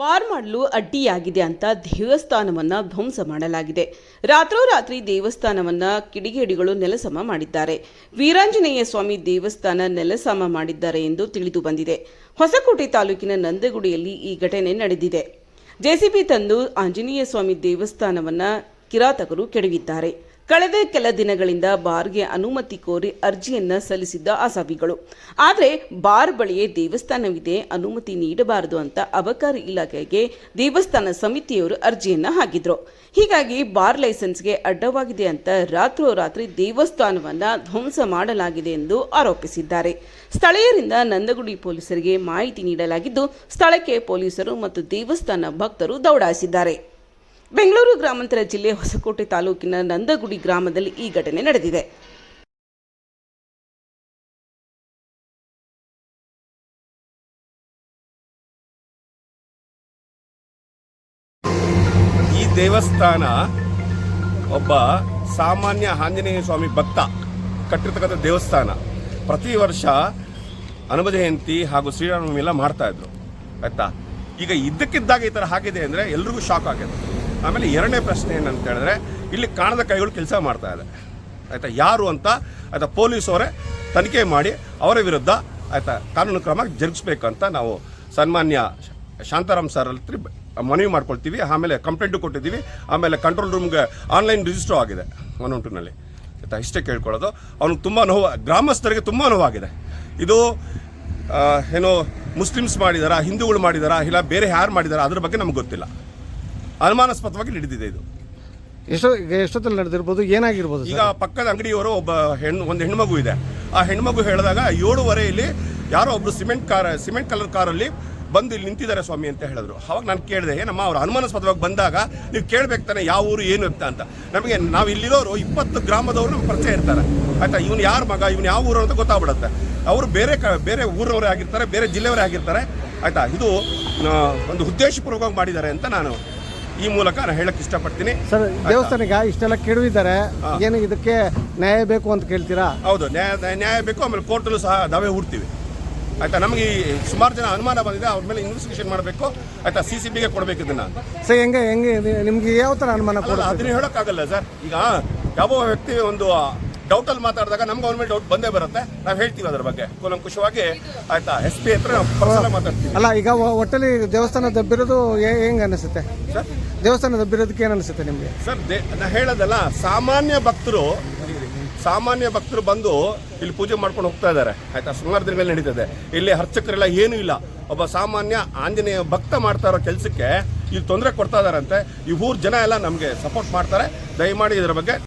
Bar ಮಾಡಲು ಅಡ್ಡಿಯಾಗಿದೆ ಅಂತ ದೇವಸ್ಥಾನವನ್ನು ಧ್ವಂಸ ಮಾಡಲಾಗಿದೆ. ರಾತ್ರೋರಾತ್ರಿ ದೇವಸ್ಥಾನವನ್ನು ಕಿಡಿಗೇಡಿಗಳು ನೆಲಸಮ ಮಾಡಿದ್ದಾರೆ. ವೀರಾಂಜನೇಯ ಸ್ವಾಮಿ ದೇವಸ್ಥಾನ ನೆಲಸಮ ಮಾಡಿದ್ದಾರೆ ಎಂದು ತಿಳಿದು ಬಂದಿದೆ. ಹೊಸಕೋಟೆ ತಾಲೂಕಿನ ನಂದಗುಡಿಯಲ್ಲಿ ಈ ಘಟನೆ ನಡೆದಿದೆ. ಜೆಸಿಬಿ ತಂದು ಆಂಜನೇಯ ಸ್ವಾಮಿ ದೇವಸ್ಥಾನವನ್ನು ಕಿರಾತಕರು ಕೆಡವಿದ್ದಾರೆ. ಕಳೆದ ಕೆಲ ದಿನಗಳಿಂದ ಬಾರ್ಗೆ ಅನುಮತಿ ಕೋರಿ ಅರ್ಜಿಯನ್ನ ಸಲ್ಲಿಸಿದ್ದ ಆಸಾಬಿಗಳು ಆದರೆ ಬಾರ್ ಬಳಿಯೇ ದೇವಸ್ಥಾನವಿದೆ, ಅನುಮತಿ ನೀಡಬಾರದು ಅಂತ ಅಬಕಾರಿ ಇಲಾಖೆಗೆ ದೇವಸ್ಥಾನ ಸಮಿತಿಯವರು ಅರ್ಜಿಯನ್ನ ಹಾಕಿದ್ರು. ಹೀಗಾಗಿ ಬಾರ್ ಲೈಸೆನ್ಸ್ಗೆ ಅಡ್ಡವಾಗಿದೆ ಅಂತ ರಾತ್ರೋರಾತ್ರಿ ದೇವಸ್ಥಾನವನ್ನ ಧ್ವಂಸ ಮಾಡಲಾಗಿದೆ ಎಂದು ಆರೋಪಿಸಿದ್ದಾರೆ. ಸ್ಥಳೀಯರಿಂದ ನಂದಗುಡಿ ಪೊಲೀಸರಿಗೆ ಮಾಹಿತಿ ನೀಡಲಾಗಿದ್ದು, ಸ್ಥಳಕ್ಕೆ ಪೊಲೀಸರು ಮತ್ತು ದೇವಸ್ಥಾನ ಭಕ್ತರು ದೌಡಾಯಿಸಿದ್ದಾರೆ. ಬೆಂಗಳೂರು ಗ್ರಾಮಾಂತರ ಜಿಲ್ಲೆ ಹೊಸಕೋಟೆ ತಾಲೂಕಿನ ನಂದಗುಡಿ ಗ್ರಾಮದಲ್ಲಿ ಈ ಘಟನೆ ನಡೆದಿದೆ. ಈ ದೇವಸ್ಥಾನ ಒಬ್ಬ ಸಾಮಾನ್ಯ ಆಂಜನೇಯ ಸ್ವಾಮಿ ಭಕ್ತ ಕಟ್ಟಿರ್ತಕ್ಕಂಥ ದೇವಸ್ಥಾನ. ಪ್ರತಿ ವರ್ಷ ಹನುಮ ಜಯಂತಿ ಹಾಗೂ ಶ್ರೀರಾಮನವಮಿ ಎಲ್ಲ ಮಾಡ್ತಾ ಇದ್ರು. ಆಯ್ತಾ? ಈಗ ಇದ್ದಕ್ಕಿದ್ದಾಗ ಈ ಥರ ಆಗಿದೆ ಅಂದರೆ ಎಲ್ರಿಗೂ ಶಾಕ್ ಆಗಿದೆ. ಆಮೇಲೆ ಎರಡನೇ ಪ್ರಶ್ನೆ ಏನಂತ ಹೇಳಿದ್ರೆ, ಇಲ್ಲಿ ಕಾಣದ ಕೈಗಳು ಕೆಲಸ ಮಾಡ್ತಾ ಇದೆ. ಆಯಿತಾ, ಯಾರು ಅಂತ, ಆಯ್ತಾ ಪೊಲೀಸವರೇ ತನಿಖೆ ಮಾಡಿ ಅವರ ವಿರುದ್ಧ, ಆಯ್ತಾ, ಕಾನೂನು ಕ್ರಮ ಜರುಗಿಸ್ಬೇಕಂತ ನಾವು ಸನ್ಮಾನ್ಯ ಶಾಂತಾರಾಮ್ ಸರ್ ಹತ್ರ ಮನವಿ ಮಾಡ್ಕೊಳ್ತೀವಿ. ಆಮೇಲೆ ಕಂಪ್ಲೇಂಟು ಕೊಟ್ಟಿದ್ದೀವಿ. ಆಮೇಲೆ ಕಂಟ್ರೋಲ್ ರೂಮ್ಗೆ ಆನ್ಲೈನ್ ರಿಜಿಸ್ಟರ್ ಆಗಿದೆ ಒನ್ ಒನ್ ಟೂನಲ್ಲಿ ಆಯ್ತಾ, ಇಷ್ಟೇ ಕೇಳ್ಕೊಳ್ಳೋದು. ಅವ್ನಿಗೆ ತುಂಬ ನೋವು, ಗ್ರಾಮಸ್ಥರಿಗೆ ತುಂಬ ನೋವಾಗಿದೆ. ಇದು ಏನೋ ಮುಸ್ಲಿಮ್ಸ್ ಮಾಡಿದಾರಾ, ಹಿಂದೂಗಳು ಮಾಡಿದಾರಾ, ಇಲ್ಲ ಬೇರೆ ಯಾರು ಮಾಡಿದಾರಾ, ಅದ್ರ ಬಗ್ಗೆ ನಮ್ಗೆ ಗೊತ್ತಿಲ್ಲ. ಅನುಮಾನಾಸ್ಪದವಾಗಿ ನಡೆದಿದೆ ಇದು. ಎಷ್ಟೋ ಈಗ ಎಷ್ಟೊತ್ತಲ್ಲಿ ನಡೆದಿರ್ಬೋದು? ಏನಾಗಿರ್ಬೋದು ಈಗ ಪಕ್ಕದ ಅಂಗಡಿಯವರು ಒಬ್ಬ ಹೆಣ್ಣು ಒಂದು ಹೆಣ್ಮಗು ಇದೆ. ಆ ಹೆಣ್ಮಗು ಹೇಳಿದಾಗ ಏಳುವರೆಯಲ್ಲಿ ಯಾರೋ ಒಬ್ರು ಸಿಮೆಂಟ್ ಕಾರ್ ಸಿಮೆಂಟ್ ಕಲರ್ ಕಾರಲ್ಲಿ ಬಂದು ಇಲ್ಲಿ ನಿಂತಿದ್ದಾರೆ ಸ್ವಾಮಿ ಅಂತ ಹೇಳಿದ್ರು. ಅವಾಗ ನಾನು ಕೇಳಿದೆ ಏನಮ್ಮ ಅವರು ಅನುಮಾನಾಸ್ಪದವಾಗಿ ಬಂದಾಗ ನೀವು ಕೇಳಬೇಕು ತಾನೆ ಯಾವ ಊರು ಏನು ಅಂತ ಅಂತ. ನಮಗೆ ನಾವು ಇಲ್ಲಿರೋರು ಇಪ್ಪತ್ತು ಗ್ರಾಮದವರು ನಮ್ಗೆ ಪರಿಚಯ ಇರ್ತಾರೆ. ಆಯ್ತಾ ಇವನು ಯಾರ ಮಗ ಇವನು ಯಾವ ಊರು ಅಂತ ಗೊತ್ತಾಗ್ಬಿಡುತ್ತೆ. ಅವರು ಬೇರೆ ಕ ಬೇರೆ ಊರವರೇ ಆಗಿರ್ತಾರೆ ಬೇರೆ ಜಿಲ್ಲೆಯವರೇ ಆಗಿರ್ತಾರೆ. ಆಯಿತಾ ಇದು ಒಂದು ಉದ್ದೇಶಪೂರ್ವಕವಾಗಿ ಮಾಡಿದ್ದಾರೆ ಅಂತ ನಾನು ಈ ಮೂಲಕ ನಾನು ಹೇಳಕ್ಕೆ ಇಷ್ಟಪಡ್ತೀನಿ. ಸರ್ ದೇವಸ್ಥಾನಕ್ಕೆ ಇಷ್ಟೆಲ್ಲ ಕೇಳುವಿದ್ದಾರೆ. ಏನು ಇದಕ್ಕೆ ನ್ಯಾಯ ಬೇಕು ಅಂತ ಕೇಳ್ತೀರಾ? ಹೌದು ನ್ಯಾಯ ನ್ಯಾಯ- ಬೇಕು ಆಮೇಲೆ ಕೋರ್ಟಲ್ಲೂ ಸಹ ದಾವೆ ಹೂಡ್ತೀವಿ. ಆಯ್ತಾ? ನಮಗೆ ಈ ಸುಮಾರು ಜನ ಅನುಮಾನ ಬಂದಿದೆ ಅವ್ರ ಮೇಲೆ ಇನ್ವೆಸ್ಟಿಗೇಷನ್ ಮಾಡಬೇಕು. ಆಯ್ತಾ? ಸಿ ಸಿ ಬಿಗೆ ಕೊಡಬೇಕು ಇದನ್ನ. ಸರ್ ಹೆಂಗೆ ಹೆಂಗೆ ನಿಮ್ಗೆ ಯಾವ ಥರ ಅನುಮಾನ ಅದನ್ನ ಹೇಳೋಕ್ಕಾಗಲ್ಲ ಸರ್. ಈಗ ಯಾವ ವ್ಯಕ್ತಿ ಒಂದು ಡೌಟಲ್ಲಿ ಮಾತಾಡಿದಾಗ ನಮ್ಮ ಗೌರ್ಮೆಂಟ್ ಡೌಟ್ ಬಂದೇ ಬರುತ್ತೆ. ನಾವು ಹೇಳ್ತೀವಿ ಅದ್ರ ಬಗ್ಗೆ. ಕೂಲಂಕುಷವಾಗಿ ಆಯ್ತಾ? ಎಸ್ ಪಿ ಹತ್ರ ನಾವು ಪರ್ಸನಲ್ ಮಾತಾಡ್ತೀವಿ. ಅಲ್ಲ ಈಗ ಒಟ್ಟಲ್ಲಿ ದೇವಸ್ಥಾನ ದಬ್ಬಿರೋದು ಹೆಂಗ ಹೆಂಗ್ ಅನಿಸುತ್ತೆ? ಸರ್ ದೇವಸ್ಥಾನ ದಬ್ಬಿರೋದಕ್ಕೆ ಏನು ಅನಿಸುತ್ತೆ ನಿಮಗೆ? ಸರ್ ದೇ ನಾ ಹೇಳೋದಲ್ಲ ಸಾಮಾನ್ಯ ಭಕ್ತರು ಸಾಮಾನ್ಯ ಭಕ್ತರು ಬಂದು ಇಲ್ಲಿ ಪೂಜೆ ಮಾಡ್ಕೊಂಡು ಹೋಗ್ತಾ ಇದ್ದಾರೆ. ಆಯ್ತಾ? ಸುಮಾರು ದಿನಗಳಲ್ಲಿ ನಡೀತದೆ. ಇಲ್ಲಿ ಅರ್ಚಕರೆಲ್ಲ ಏನೂ ಇಲ್ಲ. ಒಬ್ಬ ಸಾಮಾನ್ಯ ಆಂಜನೇಯ ಭಕ್ತ ಮಾಡ್ತಾ ಇರೋ ಕೆಲಸಕ್ಕೆ ಇಲ್ಲಿ ತೊಂದರೆ ಕೊಡ್ತಾ ಇದಾರಂತೆ ಈ ಊರ್ ಜನ ಎಲ್ಲ ನಮಗೆ ಸಪೋರ್ಟ್ ಮಾಡ್ತಾರೆ. ದಯಮಾಡಿ ಇದರ ಬಗ್ಗೆ